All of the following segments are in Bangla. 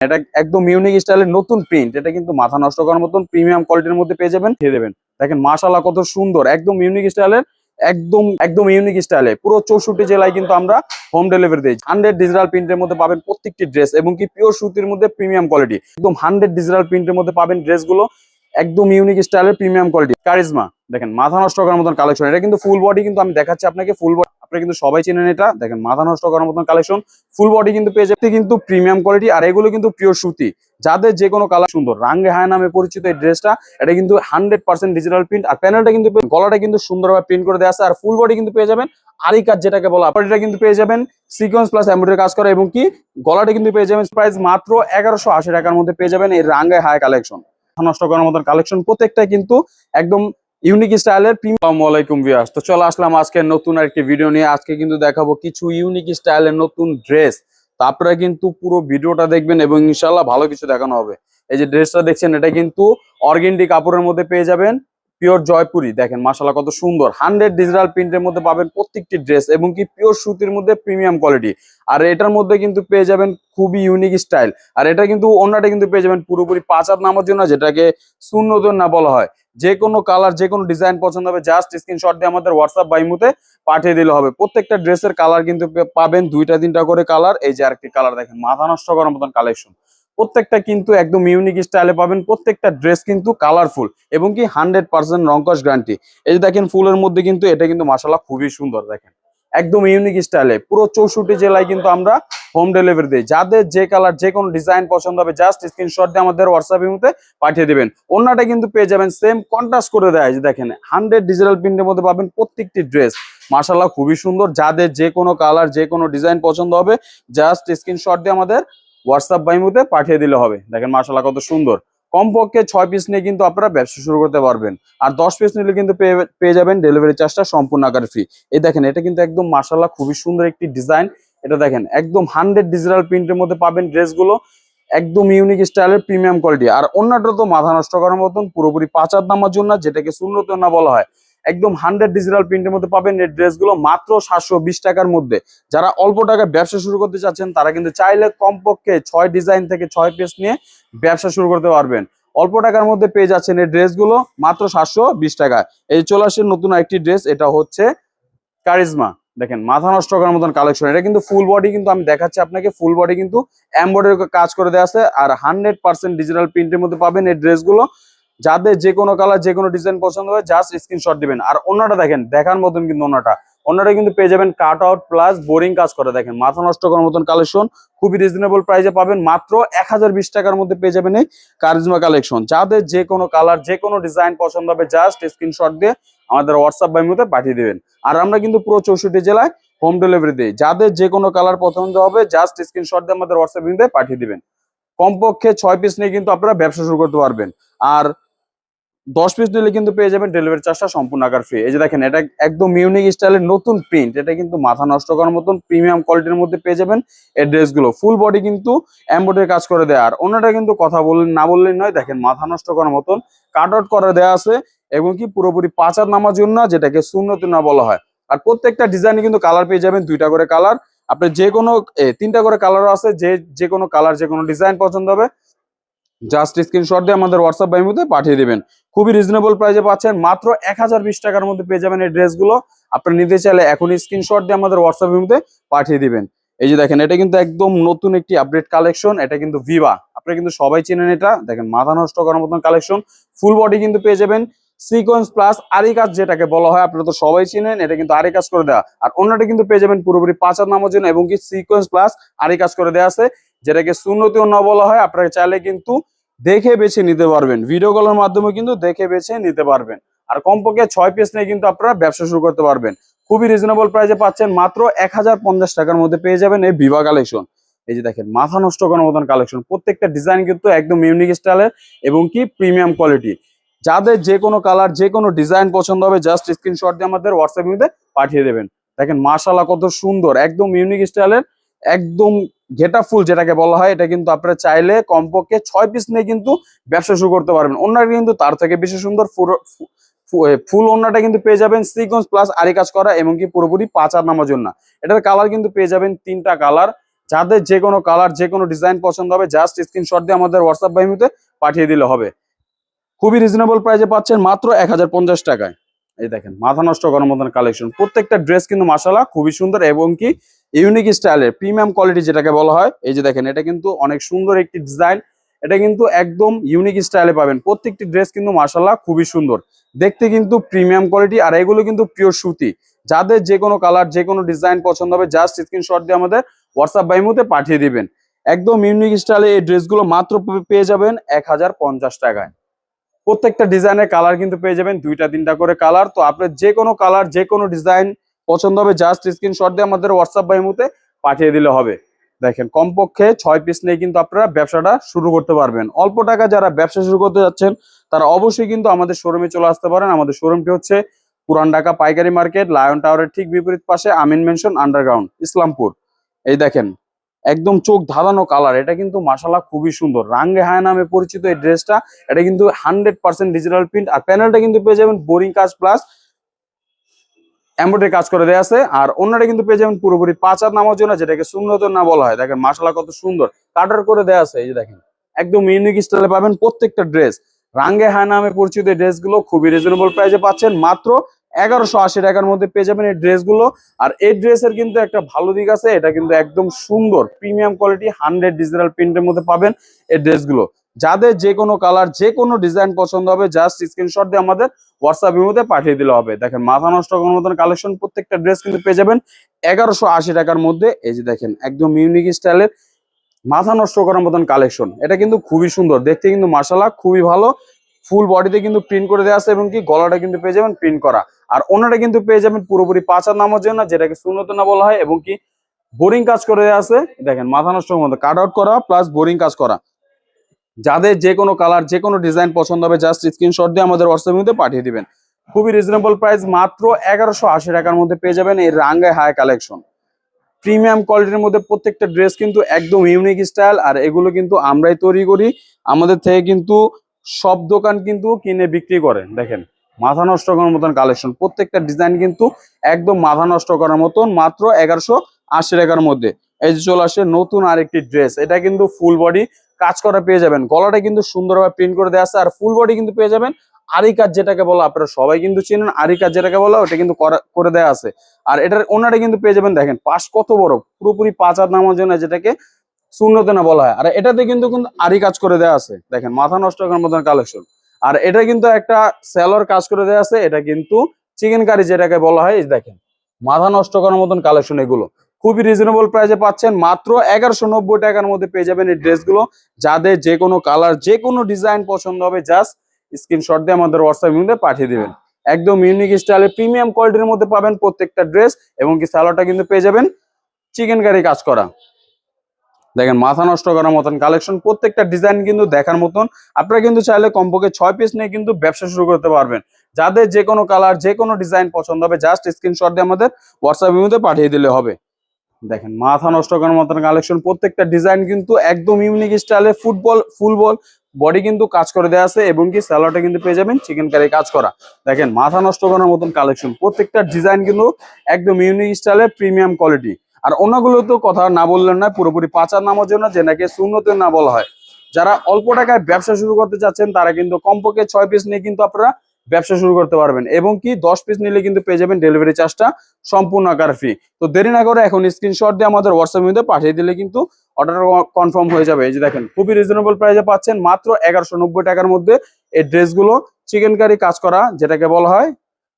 এটা একদম ইউনিক স্টাইলের নতুন প্রিন্ট এটা কিন্তু মাথা নষ্ট করার মতন প্রিমিয়াম কোয়ালিটির মধ্যে পেয়ে যাবেন, খেয়ে দেবেন। দেখেন মাশাল্লাহ কত সুন্দর, একদম ইউনিক স্টাইলের একদম একদম ইউনিক স্টাইলে পুরো চৌষট্টি জেলায় কিন্তু আমরা হোম ডেলিভারি দিই হান্ড্রেড ডিজিটাল প্রিন্টের মধ্যে পাবেন প্রত্যেকটি ড্রেস এবং কি পিওর সুতির মধ্যে প্রিমিয়াম কোয়ালিটি একদম হান্ড্রেড ডিজিটাল প্রিন্টের মধ্যে পাবেন ড্রেসগুলো একদম ইউনিক স্টাইলের প্রিমিয়াম কোয়ালিটি কারিজমা, দেখেন, মাথা নষ্ট করার মতন কালেকশন এটা কিন্তু ফুল বডি কিন্তু আমি দেখাচ্ছি আপনাকে ফুল বডি আপনারা কিন্তু সবাই চেনেন এটা। দেখেন, মাথা নষ্ট করার মতন কালেকশন ফুল বডি কিন্তু পেয়ে যাচ্ছে কিন্তু প্রিমিয়াম কোয়ালিটি আর এগুলো কিন্তু পিওর সুতি। যাদের যে কোনো কালার সুন্দর। রাঙ্গে হায় নামে পরিচিত এই ড্রেসটা, এটা কিন্তু হান্ড্রেড পার্সেন্ট ডিজিটাল প্রিন্ট আর প্যানেলটা কিন্তু গলাটা কিন্তু সুন্দরভাবে প্রিন্ট করে দেওয়া আছে। আর ফুল বডি কিন্তু পেয়ে যাবেন আরি কাজ যেটাকে বলা এটা কিন্তু পেয়ে যাবেন। সিকোয়েন্স প্লাস এমব্রয়ডারি কাজ করা এবং কি? গলাটা কিন্তু পেয়ে যাবেন প্রাইস মাত্র এগারোশো আশি টাকার মধ্যে পেয়ে যাবেন এই রাঙ্গে হায় কালেকশন নষ্ট করার মতন কালেকশন প্রত্যেকটা কিন্তু একদম ইউনিক স্টাইলের আলাইকুম ভিউয়ার্স তো চলো আসলাম আজকে নতুন আরেকটি ভিডিও নিয়ে। আজকে কিন্তু দেখাবো কিছু ইউনিক স্টাইলের নতুন ড্রেস তো আপনারা কিন্তু পুরো ভিডিওটা দেখবেন এবং ইনশাল্লাহ ভালো কিছু দেখানো হবে। এই যে ড্রেসটা দেখছেন, এটা কিন্তু অর্গেন্ডি কাপড়ের মধ্যে পেয়ে যাবেন। পিওর জয়পুরি, দেখেন মাশাল্লাহ কত সুন্দর। হান্ড্রেড ডিজিটাল প্রিন্টের মধ্যে পাবেন প্রত্যেকটি ড্রেস এবং কি পিওর সুতির মধ্যে প্রিমিয়াম কোয়ালিটি। আর এটার মধ্যে কিন্তু পেয়ে যাবেন খুবই ইউনিক স্টাইল। আর এটা কিন্তু অন্যটা কিন্তু পেয়ে যাবেন পুরোপুরি পাঁচ হাত নামার জন্য, যেটাকে শূন্যতন না বলা হয়। যে কোনো কালার, যে কোনো ডিজাইন পছন্দ হবে, জাস্ট স্ক্রিনশট দিয়ে আমাদের হোয়াটসঅ্যাপ বাইমুতে পাঠিয়ে দিলে হবে। প্রত্যেকটা ড্রেসের কালার কিন্তু পাবেন দুইটা, তিনটা করে কালার। এই যে আরেকটি কালার দেখেন, মাথা নষ্ট করার মতন কালেকশন। প্রত্যেকটা কিন্তু একদম ইউনিক স্টাইলে পাবেন, প্রত্যেকটা ড্রেস কিন্তু কালারফুল এবং কি হান্ড্রেড পার্সেন্ট রঙ্কশ গ্যারান্টি এই যে দেখেন ফুলের মধ্যে কিন্তু এটা কিন্তু মাসাল্লাহ খুবই সুন্দর দেখেন। একদম ইউনিক স্টাইলে পুরো চৌষট্টি জেলায় কিন্তু আমরা হোম ডেলিভারি দিই। যাদের যে কালার যে কোনো ডিজাইন পছন্দ হবে জাস্ট স্ক্রিনশট দিয়ে আমাদের হোয়াটসঅ্যাপ মধ্যে পাঠিয়ে দেবেন। অন্যটা কিন্তু পেয়ে যাবেন সেম কন্ট্রাস্ট করে দেয় দেখেন হান্ড্রেড ডিজিটাল প্রিন্টের মধ্যে পাবেন প্রত্যেকটি ড্রেস মার্শাল্লাহ খুবই সুন্দর। যাদের যে কোনো কালার যে কোনো ডিজাইন পছন্দ হবে জাস্ট স্ক্রিনশট দিয়ে আমাদের হোয়াটসঅ্যাপ বাইমুতে পাঠিয়ে দিলে হবে। দেখেন মার্শাল্লাহ কত সুন্দর। কমপক্ষে ছয় পিস নিয়ে কিন্তু আপনারা ব্যবসা শুরু করতে পারবেন। আর দশ পিস নিলে কিন্তু পেয়ে যাবেন ডেলিভারি চার্জটা সম্পূর্ণ আকার ফ্রি এই দেখেন, এটা কিন্তু একদম মার্শাল্লাহ খুবই সুন্দর একটি ডিজাইন এটা দেখেন, একদম হান্ড্রেড ডিজিটাল প্রিন্টের মধ্যে পাবেন ড্রেসগুলো একদম ইউনিক স্টাইলের প্রিমিয়াম কোয়ালিটি আর অন্যটা তো মাথা নষ্ট করার মতন, পুরোপুরি পাঁচার নামার জন্য যেটাকে শূন্যত না বলা হয়। একদম হান্ড্রেড ডিজিটাল প্রিন্টের মধ্যে পাবেন। এই ড্রেসগুলো মাত্র সাতশো বিশ টাকার মধ্যে। যারা অল্প টাকায় ব্যবসা শুরু করতে চাচ্ছেন, তারা কিন্তু চাইলে কমপক্ষে ছয় ডিজাইন থেকে ছয় পিস নিয়ে ব্যবসা শুরু করতে পারবেন। অল্প টাকার মধ্যে পেয়ে যাচ্ছেন এই ড্রেসগুলো মাত্র সাতশো বিশ টাকা এই চলে আসছে নতুন একটি ড্রেস, এটা হচ্ছে কারিজমা। দেখেন, মাথা নষ্ট করার মতন কালেকশন এটা কিন্তু ফুল বডি কিন্তু আমি দেখাচ্ছি আপনাকে। ফুল বডি কিন্তু এমব্রয়ডারি কাজ করে দেওয়া আছে। আর হান্ড্রেড পার্সেন্ট ডিজিটাল প্রিন্টের মধ্যে পাবেন এই ড্রেসগুলো। যাদের যে কোনো কালার যে কোনো ডিজাইন পছন্দ হয় জাস্ট স্ক্রিনশট দিবেন। আর অন্যটা দেখেন, দেখার মতন কিন্তু অন্যটা। অন্যটা কিন্তু পেয়ে যাবেন কাট আউট প্লাস বোরিং কাজ করে। দেখেন, মাথা নষ্ট করার মতন কালেকশন খুবই রিজনেবল প্রাইসে পাবেন। মাত্র এক হাজার বিশ টাকার মধ্যে পেয়ে যাবেন এই কারিজমা কালেকশন যাদের যে কোনো কালার যে কোনো ডিজাইন পছন্দ হবে জাস্ট স্ক্রিনশট দিয়ে আমাদের হোয়াটসঅ্যাপ বাই মধ্যে পাঠিয়ে দেবেন। আর আমরা কিন্তু পুরো চৌষট্টি জেলায় হোম ডেলিভারি দিই। যাদের যে কোনো কালার পছন্দ হবে জাস্ট স্ক্রিনশট দিয়ে আমাদের হোয়াটসঅ্যাপ পাঠিয়ে দিবেন। কমপক্ষে ছয় পিস নিয়ে কিন্তু আপনারা ব্যবসা শুরু করতে পারবেন। আর দশ পিস নিলে কিন্তু পেয়ে যাবেন ডেলিভারি চার্জটা সম্পূর্ণ আকার ফ্রি এই যে দেখেন, এটা একদম ইউনিক স্টাইলের নতুন প্রিন্ট এটা কিন্তু মাথা নষ্ট করার মতন প্রিমিয়াম কোয়ালিটির মধ্যে পেয়ে যাবেন এই ড্রেসগুলো ফুল বডি কিন্তু এম্বয়ডারি কাজ করে দেয়। আর অন্যটা কিন্তু কথা বললেন না বললেন নয়, দেখেন মাথা নষ্ট করার মতন কাট আউট করে দেওয়া আছে এবং কি পুরোপুরি পাচার নামার জন্য যেটাকে শূন্যত না বলা হয়। আর প্রত্যেকটা ডিজাইনে কিন্তু কালার পেয়ে যাবেন দুইটা করে কালার আপনি যে কোনো তিনটা করে কালারও আছে, যে যে কোনো কালার যে কোনো ডিজাইন পছন্দ হবে জাস্ট স্ক্রিনশট দিয়ে আমাদের হোয়াটসঅ্যাপ বাইর মধ্যে পাঠিয়ে দেবেন। খুবই রিজনেবল প্রাইসে পাচ্ছেন। মাত্র এক হাজার বিশ টাকার মধ্যে পেয়ে যাবেন এই ড্রেসগুলো। আপনি নিতে চাইলে এখনই স্ক্রিনশট দিয়ে আমাদের হোয়াটসঅ্যাপ মধ্যে পাঠিয়ে দিবেন। এই যে দেখেন, এটা কিন্তু একদম নতুন একটি আপডেট কালেকশন এটা কিন্তু ভিভা আপনি কিন্তু সবাই চেনেন এটা। দেখেন, মাথা নষ্ট করার মতন কালেকশন ফুল বডি কিন্তু পেয়ে যাবেন। সিকোয়েন্স প্লাস আরি কাজ যেটাকে বলা হয়, আপনারা তো সবাই চিনেন, এটা কিন্তু আরি কাজ করে দেওয়া আর অন্যটা কিন্তু পেয়ে যাবেন পুরোপুরি পাঁচার নামার জন্য এবং কি সিকোয়েন্স প্লাস আরি কাজ করে দেওয়া আছে। যেটাকে সুন্নতিও না বলা হয়, আপনারা চাইলে কিন্তু দেখে বেছে নিতে পারবেন। ভিডিও কলের মাধ্যমে কিন্তু দেখে বেছে নিতে পারবেন। আর কমপক্ষে ছয় পিস নিয়ে কিন্তু আপনারা ব্যবসা শুরু করতে পারবেন। খুবই রিজনেবল প্রাইসে পাচ্ছেন মাত্র এক হাজার পঞ্চাশ টাকার মধ্যে পেয়ে যাবেন এই ভিভা কালেকশন এই যে দেখেন, মাথা নষ্ট করার মতন কালেকশন প্রত্যেকটা ডিজাইন কিন্তু একদম ইউনিক স্টাইলের এবং কি প্রিমিয়াম কোয়ালিটি যাদের যে কোনো কালার যে কোনো ডিজাইন পছন্দ হবে জাস্ট স্ক্রিনশট দিয়ে আমাদের হোয়াটসঅ্যাপ পাঠিয়ে দেবেন। দেখেন মার্শাল্লাহ কত সুন্দর, একদম ইউনিক স্টাইলের একদম ঘেটা ফুল যেটাকে বলা হয়, এটা কিন্তু আপনারা চাইলে কমপক্ষে ছয় পিস নিয়ে কিন্তু ব্যবসা শুরু করতে পারবেন। অন্যটা কিন্তু তার থেকে বেশি সুন্দর, ফুল- অন্যটা কিন্তু পেয়ে যাবেন সিকোয়েন্স প্লাস আরি কাজ করা এবং কি পুরোপুরি পাচার নামার জন্য এটার কালার কিন্তু পেয়ে যাবেন তিনটা কালার যাদের যে কোনো কালার যে কোনো ডিজাইন পছন্দ হবে জাস্ট স্ক্রিনশট দিয়ে আমাদের হোয়াটসঅ্যাপ বাহিনীতে পাঠিয়ে দিলে হবে। খুবই রিজনেবল প্রাইসে পাচ্ছেন মাত্র এক হাজার পঞ্চাশ টাকায়। এই দেখেন, মাথা নষ্ট করার মতন কালেকশন প্রত্যেকটা ড্রেস কিন্তু মাসালা খুবই সুন্দর এবং কি ইউনিক স্টাইলের প্রিমিয়াম কোয়ালিটি যেটাকে বলা হয়। এই যে দেখেন, এটা কিন্তু অনেক সুন্দর একটি ডিজাইন এটা কিন্তু একদম ইউনিক স্টাইলে পাবেন। প্রত্যেকটি ড্রেস কিন্তু মাসাল্লাহ খুবই সুন্দর। দেখতে কিন্তু প্রিমিয়াম কোয়ালিটি আর এগুলো কিন্তু পিওর সুতি। যাদের যে কোনো কালার যে কোনো ডিজাইন পছন্দ হবে জাস্ট স্ক্রিনশট দিয়ে আমাদের হোয়াটসঅ্যাপ বাইমুতে পাঠিয়ে দিবেন। একদম ইউনিক স্টাইলে এই ড্রেসগুলো মাত্র পেয়ে যাবেন এক হাজার পঞ্চাশ টাকায়। প্রত্যেকটা ডিজাইনের কালার কিন্তু পেয়ে যাবেন, দুইটা তিনটা করে কালার। তো আপনার যে কোনো কালার, যে কোনো ডিজাইন পছন্দ হবে, জাস্ট স্ক্রিনশট দিয়ে আমাদের হোয়াটসঅ্যাপ বাইমুতে পাঠিয়ে দিলে হবে। দেখেন, কমপক্ষে ছয় পিস নিয়ে কিন্তু আপনারা ব্যবসাটা শুরু করতে পারবেন। অল্প টাকা যারা ব্যবসা শুরু করতে যাচ্ছেন, তারা অবশ্যই কিন্তু আমাদের শোরুমে চলে আসতে পারেন। আমাদের শোরুমটি হচ্ছে পুরান ঢাকা পাইকারি মার্কেট, লায়ন টাওয়ারের ঠিক বিপরীত পাশে আমিন মেনশন আন্ডারগ্রাউন্ড ইসলামপুর। এই দেখেন একদম চোখ ধাঁধানো কালার এটা কিন্তু মাসালা খুবই সুন্দর। রাঙ্গে হায় নামে পরিচিত এই ড্রেসটা, এটা কিন্তু হান্ড্রেড পার্সেন্ট ডিজিটাল প্রিন্ট আর প্যানেলটা কিন্তু পেয়ে যাবেন বোরিং কাজ প্লাস এমব্রয়ডারি কাজ করে দেওয়া আছে, আর অন্যটা কিন্তু পেয়ে যাবেন পুরোপুরি পাঁচ নামার জন্য, যেটাকে শূন্যত না বলা হয়। দেখেন মাসালা কত সুন্দর। কাটার করে দেওয়া আছে, এই যে দেখেন, একদম ইউনিক স্টাইলে পাবেন প্রত্যেকটা ড্রেস রাঙ্গে হায় নামে পরিচিত এই ড্রেসগুলো খুবই রিজনেবল প্রাইসে পাচ্ছেন, মাত্র এগারোশো আশি টাকার মধ্যে পেয়ে যাবেন এই ড্রেসগুলো। আর এই ড্রেসের কিন্তু একটা ভালো দিক আছে, এটা কিন্তু একদম সুন্দর, প্রিমিয়াম কোয়ালিটি, হান্ড্রেড ডিজিটাল প্রিন্টের মধ্যে পাবেন এই ড্রেসগুলো। যাদের যে কোনো কালার, যে কোনো ডিজাইন পছন্দ হবে, জাস্ট স্ক্রিনশট দিয়ে আমাদের হোয়াটসঅ্যাপ মধ্যে পাঠিয়ে দিলে হবে। দেখেন, মাথা নষ্ট করার মতন কালেকশন প্রত্যেকটা ড্রেস কিন্তু পেয়ে যাবেন এগারোশো আশি টাকার মধ্যে। এই যে দেখেন, একদম ইউনিক স্টাইলের মাথা নষ্ট করার মতন কালেকশন। এটা কিন্তু খুবই সুন্দর, দেখতে কিন্তু মাসালা খুবই ভালো। ফুল বডিতে কিন্তু প্রিন্ট করে দেওয়া আছে এবং কি গলাটা কিন্তু পেয়ে যাবেন প্রিন্ট করা। আর অন্যটা কিন্তু পেয়ে যাবেন পুরোপুরি পাঁচ হাত নামার জন্য, যেটাকে শূন্যত না বলা হয় এবং কি বোরিং কাজ করে দেওয়া আছে। দেখেন, মাথা নষ্ট মতো। কাট আউট করা প্লাস বোরিং কাজ করা। যাদের যে কোনো কালার যে কোনো ডিজাইন পছন্দ হবে জাস্ট স্ক্রিনশট দিয়ে আমাদের হোয়াটসঅ্যাপ পাঠিয়ে দিবেন। খুবই রিজনেবল প্রাইস মাত্র এগারোশো আশি টাকার মধ্যে পেয়ে যাবেন এই রাঙ্গায় হাই কালেকশন প্রিমিয়াম কোয়ালিটির মধ্যে প্রত্যেকটা ড্রেস কিন্তু একদম ইউনিক স্টাইল আর এগুলো কিন্তু আমরাই তৈরি করি। আমাদের থেকে কিন্তু সব দোকান কিন্তু কিনে বিক্রি করে, দেখেন। মাথা নষ্ট করার মতন কালেকশন প্রত্যেকটা ডিজাইন কিন্তু একদম মাথা নষ্ট করার মতন, মাত্র এগারোশো আশি টাকার মধ্যে। এই যে চলে আসে নতুন আরেকটি ড্রেস এটা কিন্তু ফুল বডি কাজ করা পেয়ে যাবেন। গলাটা কিন্তু সুন্দরভাবে প্রিন্ট করে দেওয়া আছে, আর ফুল বডি কিন্তু পেয়ে যাবেন। আরি কাজ যেটাকে বলা, আপনারা সবাই কিন্তু চিনেন আরি কাজ যেটাকে বলা, ওটা কিন্তু করা- দেওয়া আছে। আর এটার ওনাটা কিন্তু পেয়ে যাবেন, দেখেন, পাশ কত বড়, পুরোপুরি পাঁচ হাত নামার জন্য যেটাকে শূন্যতে না বলা হয়। আর এটাতে কিন্তু কিন্তু আরই কাজ করে দেওয়া আছে। দেখেন, মাথা নষ্ট করার মতন কালেকশন আর এটা কিন্তু একটা সেলর কাজ করে দেওয়া আছে। এটা কিন্তু চিকেন কারি যেটাকে বলা হয় দেখেন, মাথা নষ্ট করার মতন কালেকশন এগুলো। খুবই রিজনেবল প্রাইসে পাচ্ছেন। মাত্র এগারোশো নব্বই টাকার মধ্যে পেয়ে যাবেন এই ড্রেসগুলো। যাদের যে কোনো কালার যে কোনো ডিজাইন পছন্দ হবে জাস্ট স্ক্রিনশট দিয়ে আমাদের হোয়াটসঅ্যাপ মধ্যে পাঠিয়ে দিবেন। একদম ইউনিক স্টাইলে প্রিমিয়াম কোয়ালিটির মধ্যে পাবেন প্রত্যেকটা ড্রেস এবং কি স্যালোটা কিন্তু পেয়ে যাবেন চিকেন কারি কাজ করা। দেখেন, মাথা নষ্ট করার মতন কালেকশন প্রত্যেকটা ডিজাইন কিন্তু দেখার মতন। আপনারা কিন্তু চাইলে কমপক্ষে ছয় পিস নিয়ে কিন্তু ব্যবসা শুরু করতে পারবেন। যাদের যে কোনো কালার যে কোনো ডিজাইন পছন্দ হবে জাস্ট স্ক্রিনশট দিয়ে আমাদের হোয়াটসঅ্যাপ মধ্যে পাঠিয়ে দিলে হবে। দেখেন, মাথা নষ্ট করার মতন কালেকশন প্রত্যেকটা ডিজাইন কিন্তু একদম ইউনিক স্টাইলে ফুটবল ফুল বল বডি কিন্তু কাজ করে দেওয়া আছে এবং কি স্যালাডটা কিন্তু পেয়ে যাবেন চিকেন কারি কাজ করা। দেখেন, মাথা নষ্ট করার মতন কালেকশন প্রত্যেকটা ডিজাইন কিন্তু একদম ইউনিক স্টাইলে প্রিমিয়াম কোয়ালিটি আর অন্যগুলো তো কথা না বললেন না, পুরোপুরি পাচার নামার জন্য যে নাকি শূন্যতে না বলা হয়। যারা অল্প টাকায় ব্যবসা শুরু করতে চাচ্ছেন তারা কিন্তু কমপক্ষে ছয় পিস নিয়ে কিন্তু আপনারা ব্যবসা শুরু করতে পারবেন এবং কি দশ পিস নিলে কিন্তু পেয়ে যাবেন ডেলিভারি চার্জটা সম্পূর্ণ আকার ফ্রি তো দেরি না করে এখন স্ক্রিনশট দিয়ে আমাদের হোয়াটসঅ্যাপ মধ্যে পাঠিয়ে দিলে কিন্তু অর্ডার কনফার্ম হয়ে যাবে। এই যে দেখেন, খুবই রিজনেবল প্রাইসে পাচ্ছেন মাত্র এগারোশো নব্বই টাকার মধ্যে এই ড্রেসগুলো চিকেন কারি কাজ করা, যেটাকে বলা হয়,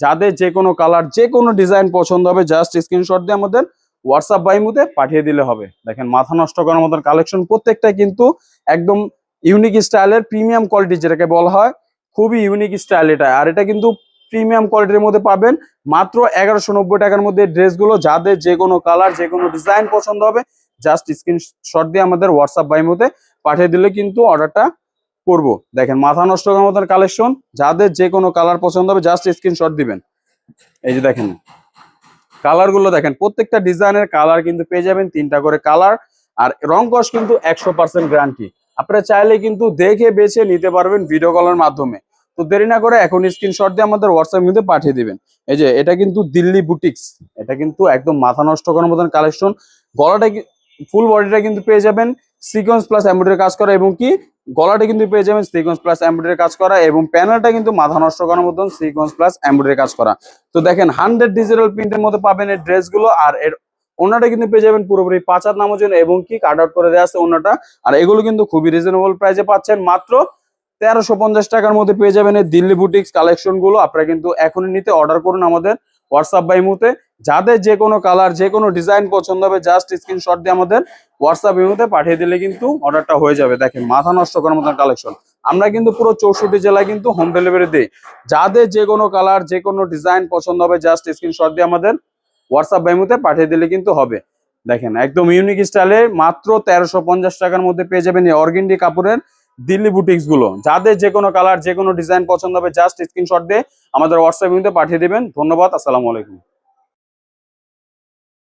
যাদের যে কোনো কালার যে কোনো ডিজাইন পছন্দ হবে জাস্ট স্ক্রিনশট দিয়ে আমাদের হোয়াটসঅ্যাপ বাইমুতে পাঠিয়ে দিলে হবে। দেখেন, মাথা নষ্ট করার মতন কালেকশন প্রত্যেকটা কিন্তু একদম ইউনিক স্টাইলের প্রিমিয়াম কোয়ালিটি যেটাকে বলা হয়, খুবই ইউনিক স্টাইল এটা আর এটা কিন্তু প্রিমিয়াম কোয়ালিটির মধ্যে পাবেন মাত্র এগারোশো নব্বই টাকার মধ্যে ড্রেসগুলো। যাদের যে কোনো কালার যে কোনো ডিজাইন পছন্দ হবে জাস্ট স্ক্রিনশট দিয়ে আমাদের হোয়াটসঅ্যাপ বাইমুতে পাঠিয়ে দিলে কিন্তু অর্ডারটা করব। দেখেন, মাথা নষ্ট করার মতন কালেকশন যাদের যে কোনো কালার পছন্দ হবে জাস্ট স্ক্রিনশট দিবেন। এই যে দেখেন কালারগুলো দেখেন, প্রত্যেকটা ডিজাইনের কালার কিন্তু পেয়ে যাবেন তিনটা করে কালার আর রং কস কিন্তু একশো পার্সেন্ট গ্যারান্টি আপনারা চাইলে কিন্তু দেখে বেছে নিতে পারবেন ভিডিও কলের মাধ্যমে। তো দেরি না করে এখন স্ক্রিনশট দিয়ে আমাদের হোয়াটসঅ্যাপ কিন্তু পাঠিয়ে দিবেন। এই যে, এটা কিন্তু দিল্লি বুটিক্স এটা কিন্তু একদম মাথা নষ্ট করার মতন কালেকশন গলাটা ফুল বডিটা কিন্তু পেয়ে যাবেন। সিকোয়েন্স প্লাস এমব্রয়ডারি কাজ করা এবং কি গলাটা কিন্তু পেয়ে যাবেন সিকোয়েন্স প্লাস এমব্রয়ডারি কাজ করা এবং প্যানেলটা কিন্তু মাথা নষ্ট করার মতন সিকোয়েন্স প্লাস এমব্রয়ডারি কাজ করা। তো দেখেন হান্ড্রেড ডিজিটাল প্রিন্টের মধ্যে পাবেন এই ড্রেসগুলো আর এর ওনাটা কিন্তু পেয়ে যাবেন পুরোপুরি পাঁচ হাত নামার জন্য এবং কি কাট আউট করে দেওয়া আছে ওনাটা। আর এগুলো কিন্তু খুবই রিজনেবল প্রাইসে পাচ্ছেন মাত্র তেরোশো পঞ্চাশ টাকার মধ্যে পেয়ে যাবেন এই দিল্লি বুটিক্স কালেকশনগুলো। আপনারা কিন্তু এখনই নিতে অর্ডার করুন আমাদের হোয়াটসঅ্যাপ বাই মুতে যাদের যে কোনো কালার যে কোনো ডিজাইন পছন্দ হবে জাস্ট স্ক্রিনশট দিয়ে আমাদের হোয়াটসঅ্যাপ ইমুতে পাঠিয়ে দিলে কিন্তু অর্ডারটা হয়ে যাবে। দেখেন, মাথা নষ্ট করার মতন কালেকশন আমরা কিন্তু পুরো চৌষট্টি জেলায় কিন্তু হোম ডেলিভারি দিই। যাদের যে কোনো কালার যে কোনো ডিজাইন পছন্দ হবে জাস্ট স্ক্রিনশট দিয়ে আমাদের হোয়াটসঅ্যাপ বাইমুতে পাঠিয়ে দিলে কিন্তু হবে। দেখেন, একদম ইউনিক স্টাইলে মাত্র তেরোশো পঞ্চাশ টাকার মধ্যে পেয়ে যাবেন এই অর্গেন্ডি কাপড়ের দিল্লি বুটিক্সগুলো। যাদের যে কোনো কালার যে কোনো ডিজাইন পছন্দ হবে জাস্ট স্ক্রিনশট দিয়ে আমাদের হোয়াটসঅ্যাপ ইমুতে পাঠিয়ে দিবেন। ধন্যবাদ, আসসালামু আলাইকুম।